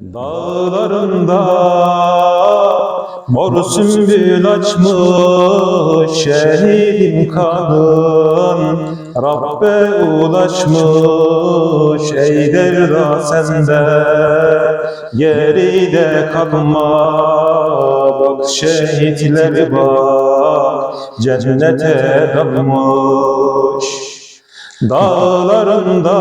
Dağlarında mor sümbül açmış şehidim kanın Rabbe ulaşmış ey derda sende. Geride kalma bak şehitler bak cennete dalmış. Dağlarında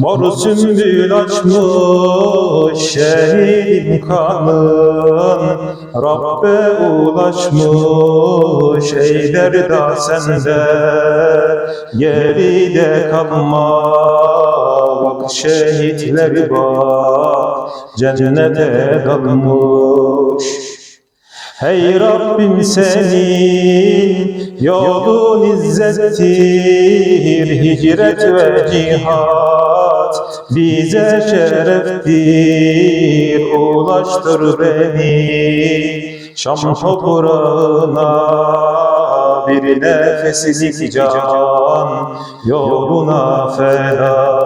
Mor sümbül açmış şehidin kanın Rabbe ulaşmış ey derda sende. Geride kalma bak şehitler bak. Cennete dalmış. Hey Rabbim senin yolun izzettir Hicret ve cihat bize şereftir Ulaştır beni. Şam toprağına Bir nefeslik can yoluna feda.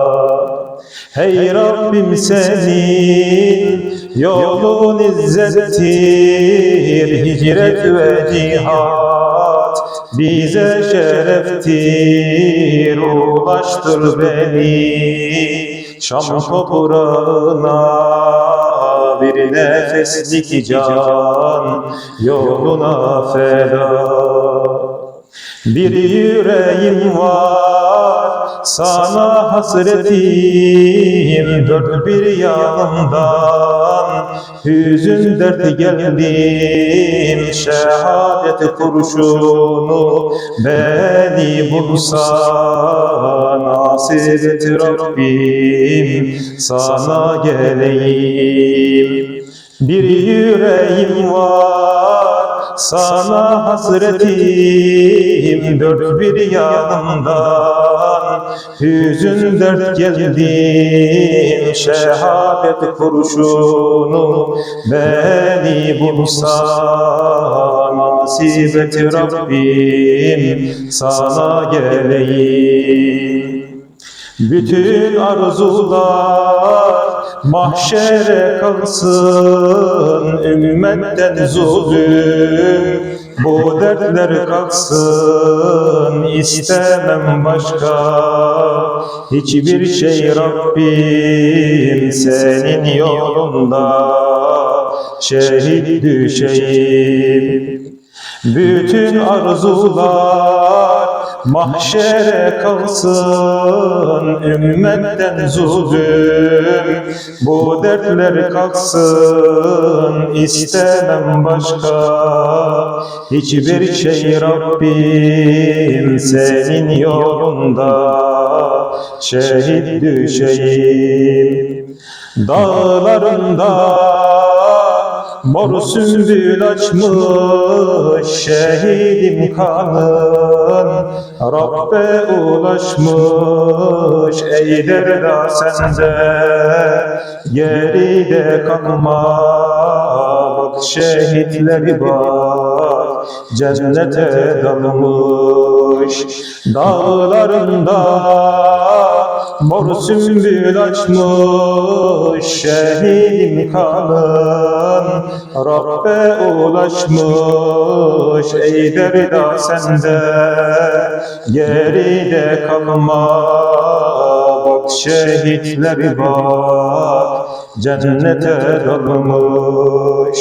Hey Rabbim senin yolun izzettir Hicret ve cihat. Bize şereftir Ulaştır beni Şam toprağına Bir nefeslik can yoluna feda. Bir yüreğim var sana hasretim. Dört bir yanımdan hüzün derdi geldim. Şehadet kurşunu beni bulsa Nasip et Rabbim sana geleyim. Bir yüreğim var sana hasretim dört bir yanımdan Hüzün dert geldim şehadet kurşunu Beni bulsa nasip et Rabbim sana geleyim bütün arzular mahşere kalsın Ümmetten zulüm. Bu dertler kalksın İstemem başka. Hiçbir şey Rabbim Senin yolunda. Şehit düşeyim. Bütün arzular mahşere kalsın Ümmetten zulüm. Bu dertler kalksın İstemem başka. Hiçbir şey Rabbim Senin yolunda. Şehit düşeyim. Dağlarında Mor sümbül açmış şehidim kanın Rabbe ulaşmış ey derda sende. Geride kalma bak şehitleri bak Cennete dalmış dağlarında Mor sümbül açmış şehidim kanın Rabbe ulaşmış ey derda sende. Geride kalma bak şehitleri bak Cennete dalmış